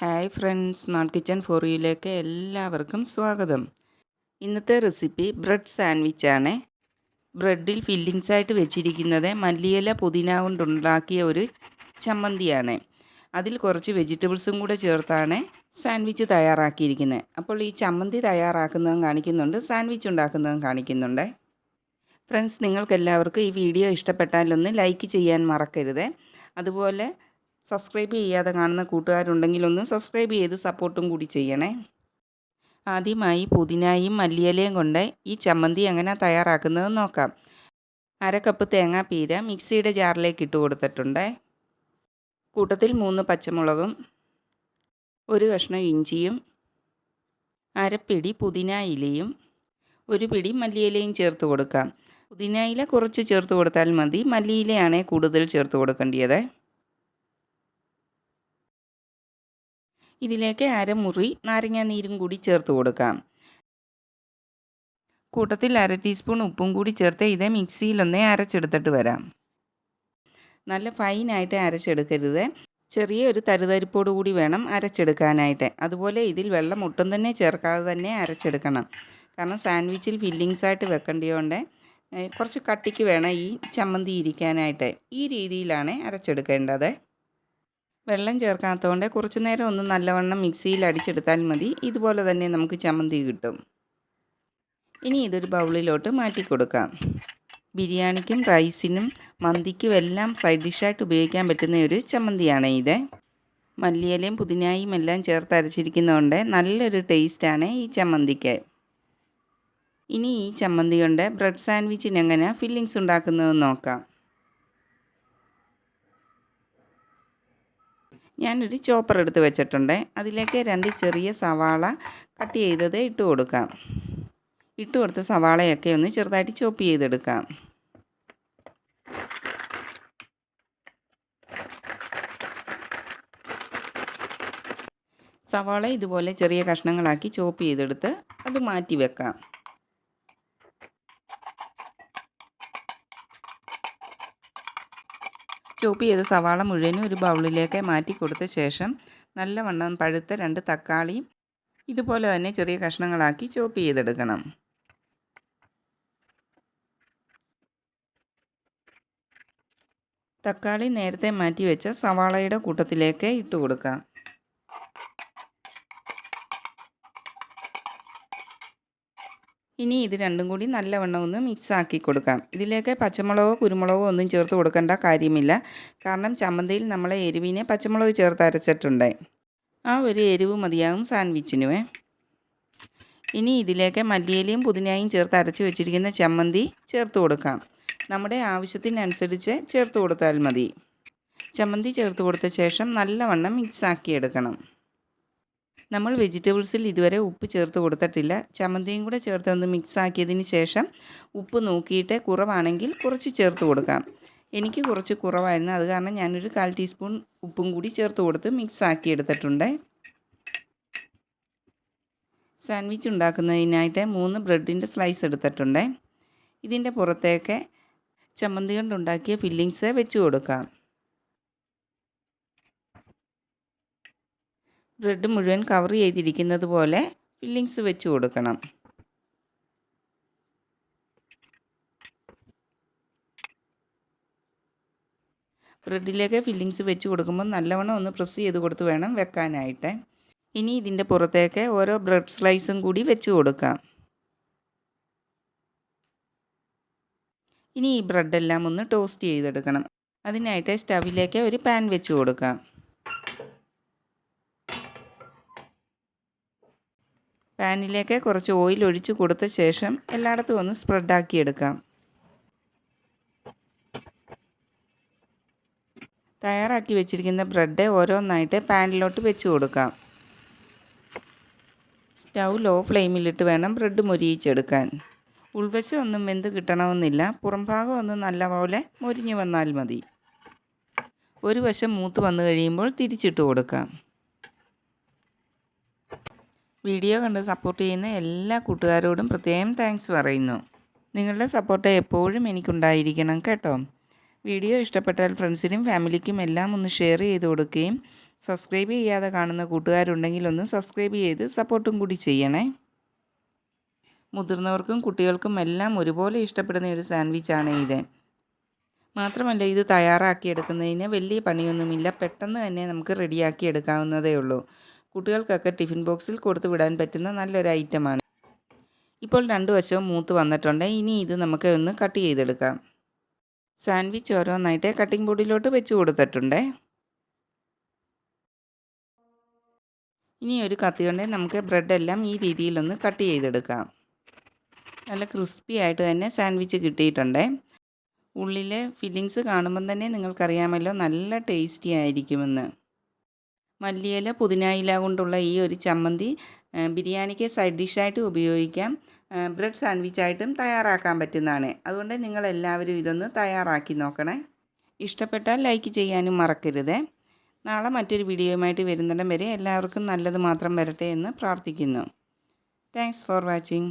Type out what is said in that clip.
Hi friends smart kitchen four യുയിലേക്ക് എല്ലാവർക്കും സ്വാഗതം. ഇന്നത്തെ റെസിപ്പി ബ്രെഡ് ആണ്. ബ്രെഡിൽ ഫില്ലിങ്സ് ആയിട്ട് വെച്ചിരിക്കുന്നത് മല്ലിയില പുതിന കൊണ്ടുണ്ടാക്കിയ ഒരു ചമ്മന്തിയാണ്. അതിൽ കുറച്ച് വെജിറ്റബിൾസും കൂടെ ചേർത്താണ് സാൻഡ്വിച്ച് തയ്യാറാക്കിയിരിക്കുന്നത്. അപ്പോൾ ഈ ചമ്മന്തി തയ്യാറാക്കുന്നതും കാണിക്കുന്നുണ്ട് സാൻഡ്വിച്ച് ഉണ്ടാക്കുന്നതും കാണിക്കുന്നുണ്ട്. ഫ്രണ്ട്സ് നിങ്ങൾക്കെല്ലാവർക്കും ഈ വീഡിയോ ഇഷ്ടപ്പെട്ടാലൊന്ന് ലൈക്ക് ചെയ്യാൻ മറക്കരുത്. അതുപോലെ സബ്സ്ക്രൈബ് ചെയ്യാതെ കാണുന്ന കൂട്ടുകാരുണ്ടെങ്കിൽ ഒന്ന് സബ്സ്ക്രൈബ് ചെയ്ത് സപ്പോർട്ടും കൂടി ചെയ്യണേ. ആദ്യമായി പുതിനായും മല്ലിയിലയും കൊണ്ട് ഈ ചമ്മന്തി എങ്ങനെ തയ്യാറാക്കുന്നത് നോക്കാം. അര കപ്പ് തേങ്ങാപ്പീര മിക്സിയുടെ ജാറിലേക്ക് ഇട്ട് കൊടുത്തിട്ടുണ്ട്. കൂട്ടത്തിൽ മൂന്ന് പച്ചമുളകും ഒരു കഷ്ണം ഇഞ്ചിയും അരപ്പിടി പുതിന ഇലയും ഒരു പിടി മല്ലിയിലയും ചേർത്ത് കൊടുക്കാം. പുതിന ഇല കുറച്ച് ചേർത്ത് കൊടുത്താൽ മതി. മല്ലിയിലയാണ് കൂടുതൽ ചേർത്ത് കൊടുക്കേണ്ടത് ഇതിലേക്ക് അരമുറി നാരങ്ങാ നീരും കൂടി ചേർത്ത് കൊടുക്കാം. കൂട്ടത്തിൽ അര ടീസ്പൂൺ ഉപ്പും കൂടി ചേർത്ത് ഇത് മിക്സിയിലൊന്നേ അരച്ചെടുത്തിട്ട് വരാം. നല്ല ഫൈനായിട്ട് അരച്ചെടുക്കരുത്. ചെറിയ ഒരു തരുതരിപ്പോട് കൂടി വേണം അരച്ചെടുക്കാനായിട്ട്. അതുപോലെ ഇതിൽ വെള്ളം ഒട്ടും തന്നെ ചേർക്കാതെ തന്നെ അരച്ചെടുക്കണം. കാരണം സാൻഡ്വിച്ചിൽ ഫില്ലിങ്സ് ആയിട്ട് വെക്കേണ്ടതുകൊണ്ട് കുറച്ച് കട്ടിക്ക് വേണം ഈ ചമ്മന്തി ഇരിക്കാനായിട്ട്. ഈ രീതിയിലാണ് അരച്ചെടുക്കേണ്ടത്. വെള്ളം ചേർക്കാത്തതുകൊണ്ട് കുറച്ച് നേരം ഒന്ന് നല്ലവണ്ണം മിക്സിയിൽ അടിച്ചെടുത്താൽ മതി. ഇതുപോലെ തന്നെ നമുക്ക് ചമ്മന്തി കിട്ടും. ഇനി ഇതൊരു ബൗളിലോട്ട് മാറ്റി കൊടുക്കാം. ബിരിയാണിക്കും റൈസിനും മന്തിക്കും എല്ലാം സൈഡ് ഡിഷായിട്ട് ഉപയോഗിക്കാൻ പറ്റുന്ന ഒരു ചമ്മന്തിയാണ് ഇത്. മല്ലിയിലയും പുതിനായും എല്ലാം ചേർത്ത് അരച്ചിരിക്കുന്നതുകൊണ്ട് നല്ലൊരു ടേസ്റ്റാണ് ഈ ചമ്മന്തിക്ക്. ഇനി ഈ ചമ്മന്തി കൊണ്ട് ബ്രെഡ് സാൻഡ്വിച്ചിന് എങ്ങനെ ഫില്ലിങ്സ് ഉണ്ടാക്കുന്നതെന്ന് നോക്കാം. ഞാനൊരു ചോപ്പർ എടുത്ത് വെച്ചിട്ടുണ്ട്. അതിലേക്ക് രണ്ട് ചെറിയ സവാള കട്ട് ചെയ്തത് ഇട്ട് കൊടുക്കാം. ഇട്ട് കൊടുത്ത സവാളയൊക്കെ ഒന്ന് ചെറുതായിട്ട് ചോപ്പ് ചെയ്തെടുക്കാം. സവാള ഇതുപോലെ ചെറിയ കഷ്ണങ്ങളാക്കി ചോപ്പ് ചെയ്തെടുത്ത് അത് മാറ്റി വെക്കാം. ചോപ്പ് ചെയ്ത സവാള മുഴുവനും ഒരു ബൗളിലേക്ക് മാറ്റി കൊടുത്ത ശേഷം നല്ലവണ്ണം പഴുത്ത രണ്ട് തക്കാളിയും ഇതുപോലെ തന്നെ ചെറിയ കഷ്ണങ്ങളാക്കി ചോപ്പ് ചെയ്തെടുക്കണം. തക്കാളി നേരത്തെ മാറ്റി വെച്ച സവാളയുടെ കൂട്ടത്തിലേക്ക് ഇട്ട് കൊടുക്കാം. ഇനി ഇത് രണ്ടും കൂടി നല്ലവണ്ണം ഒന്ന് മിക്സ് ആക്കി കൊടുക്കാം. ഇതിലേക്ക് പച്ചമുളകോ കുരുമുളകോ ഒന്നും ചേർത്ത് കൊടുക്കേണ്ട കാര്യമില്ല. കാരണം ചമ്മന്തിയിൽ നമ്മളെ എരിവിനെ പച്ചമുളക് ചേർത്ത് അരച്ചിട്ടുണ്ട്. ആ ഒരു എരിവ് മതിയാകും സാൻഡ്വിച്ചിനുവേ ഇനി ഇതിലേക്ക് മല്ലിയിലയും പുതിനയും ചേർത്ത് അരച്ച് വെച്ചിരിക്കുന്ന ചമ്മന്തി ചേർത്ത് കൊടുക്കാം. നമ്മുടെ ആവശ്യത്തിനനുസരിച്ച് ചേർത്ത് കൊടുത്താൽ മതി. ചമ്മന്തി ചേർത്ത് കൊടുത്ത ശേഷം നല്ലവണ്ണം മിക്സ് ആക്കി എടുക്കണം. നമ്മൾ വെജിറ്റബിൾസിൽ ഇതുവരെ ഉപ്പ് ചേർത്ത് കൊടുത്തിട്ടില്ല. ചമ്മന്തിയും കൂടെ ചേർത്ത് ഒന്ന് മിക്സ് ആക്കിയതിന് ശേഷം ഉപ്പ് നോക്കിയിട്ട് കുറവാണെങ്കിൽ കുറച്ച് ചേർത്ത് കൊടുക്കാം. എനിക്ക് കുറച്ച് കുറവായിരുന്നു. അത് കാരണം ഞാനൊരു കാൽ ടീസ്പൂൺ ഉപ്പും കൂടി ചേർത്ത് കൊടുത്ത് മിക്സ് ആക്കി എടുത്തിട്ടുണ്ട്. സാൻഡ്വിച്ച് ഉണ്ടാക്കുന്നതിനായിട്ട് മൂന്ന് ബ്രെഡിന്റെ സ്ലൈസ് എടുത്തിട്ടുണ്ട്. ഇതിന്റെ പുറത്തേക്ക് ചമ്മന്തി കൊണ്ടുണ്ടാക്കിയ ഫില്ലിങ്സ് വെച്ച് കൊടുക്കാം. ബ്രെഡ് മുഴുവൻ കവർ ചെയ്തിരിക്കുന്നത് പോലെ ഫില്ലിങ്സ് വെച്ച് കൊടുക്കണം. ബ്രെഡിലേക്ക് ഫില്ലിങ്സ് വെച്ച് കൊടുക്കുമ്പോൾ നല്ലവണ്ണം ഒന്ന് പ്രസ് ചെയ്ത് കൊടുത്ത് വേണം വെക്കാനായിട്ട്. ഇനി ഇതിന്റെ പുറത്തേക്ക് ഓരോ ബ്രെഡ് സ്ലൈസും കൂടി വെച്ച് കൊടുക്കാം. ഇനി ഈ ബ്രെഡെല്ലാം ഒന്ന് ടോസ്റ്റ് ചെയ്തെടുക്കണം. അതിനായിട്ട് സ്റ്റവിലേക്ക് ഒരു പാൻ വെച്ച് കൊടുക്കാം. പാനിലേക്ക് കുറച്ച് ഓയിൽ ഒഴിച്ച് കൊടുത്ത ശേഷം എല്ലായിടത്തും ഒന്ന് സ്പ്രെഡാക്കി എടുക്കാം. തയ്യാറാക്കി വെച്ചിരിക്കുന്ന ബ്രെഡ് ഓരോന്നായിട്ട് പാനിലോട്ട് വെച്ച് കൊടുക്കാം. സ്റ്റൗ ലോ ഫ്ലെയിമിലിട്ട് വേണം ബ്രെഡ് മുരിയിച്ചെടുക്കാൻ. ഉൾവശം ഒന്നും വെന്ത് കിട്ടണമെന്നില്ല. പുറംഭാഗം ഒന്ന് നല്ലപോലെ മുരിഞ്ഞു വന്നാൽ മതി. ഒരു വശം മൂത്ത് വന്നു കഴിയുമ്പോൾ തിരിച്ചിട്ട് കൊടുക്കാം. വീഡിയോ കണ്ട് സപ്പോർട്ട് ചെയ്യുന്ന എല്ലാ കൂട്ടുകാരോടും പ്രത്യേകം താങ്ക്സ് പറയുന്നു. നിങ്ങളുടെ സപ്പോർട്ട് എപ്പോഴും എനിക്കുണ്ടായിരിക്കണം കേട്ടോ. വീഡിയോ ഇഷ്ടപ്പെട്ടാൽ ഫ്രണ്ട്സിനും ഫാമിലിക്കും എല്ലാം ഒന്ന് ഷെയർ ചെയ്ത് കൊടുക്കുകയും സബ്സ്ക്രൈബ് ചെയ്യാതെ കാണുന്ന കൂട്ടുകാരുണ്ടെങ്കിൽ ഒന്ന് സബ്സ്ക്രൈബ് ചെയ്ത് സപ്പോർട്ടും കൂടി ചെയ്യണേ. മുതിർന്നവർക്കും കുട്ടികൾക്കും എല്ലാം ഒരുപോലെ ഇഷ്ടപ്പെടുന്ന ഒരു സാൻഡ്വിച്ചാണ് ഇത്. മാത്രമല്ല ഇത് തയ്യാറാക്കിയെടുക്കുന്നതിന് വലിയ പണിയൊന്നുമില്ല. പെട്ടെന്ന് തന്നെ നമുക്ക് റെഡിയാക്കി എടുക്കാവുന്നതേ ഉള്ളൂ. കുട്ടികൾക്കൊക്കെ ടിഫിൻ ബോക്സിൽ കൊടുത്തു വിടാൻ പറ്റുന്ന നല്ലൊരു ഐറ്റമാണ്. ഇപ്പോൾ രണ്ട് വശവും മൂത്ത് വന്നിട്ടുണ്ട്. ഇനി ഇത് നമുക്ക് ഒന്ന് കട്ട് ചെയ്തെടുക്കാം. സാൻഡ്വിച്ച് ഓരോന്നായിട്ട് കട്ടിംഗ് ബോർഡിലോട്ട് വെച്ച് കൊടുത്തിട്ടുണ്ട്. ഇനി ഒരു കത്തി കൊണ്ട് നമുക്ക് ബ്രെഡെല്ലാം ഈ രീതിയിലൊന്ന് കട്ട് ചെയ്തെടുക്കാം. നല്ല ക്രിസ്പി ആയിട്ട് തന്നെ സാൻഡ്വിച്ച് കിട്ടിയിട്ടുണ്ട്. ഉള്ളിലെ ഫില്ലിങ്സ് കാണുമ്പം തന്നെ നിങ്ങൾക്കറിയാമല്ലോ നല്ല ടേസ്റ്റി ആയിരിക്കുമെന്ന്. മല്ലിയില പുതിനായില കൊണ്ടുള്ള ഈ ഒരു ചമ്മന്തി ബിരിയാണിക്ക് സൈഡ് ഡിഷായിട്ട് ഉപയോഗിക്കാം. ബ്രെഡ് സാൻഡ്വിച്ചായിട്ടും തയ്യാറാക്കാൻ പറ്റുന്നതാണ്. അതുകൊണ്ട് നിങ്ങൾ എല്ലാവരും ഇതൊന്ന് തയ്യാറാക്കി നോക്കണേ. ഇഷ്ടപ്പെട്ടാൽ ലൈക്ക് ചെയ്യാനും മറക്കരുത്. നാളെ മറ്റൊരു വീഡിയോയുമായിട്ട് വരുന്നിടം വരെ എല്ലാവർക്കും നല്ലത് മാത്രം വരട്ടെ എന്ന് പ്രാർത്ഥിക്കുന്നു. Thanks for watching.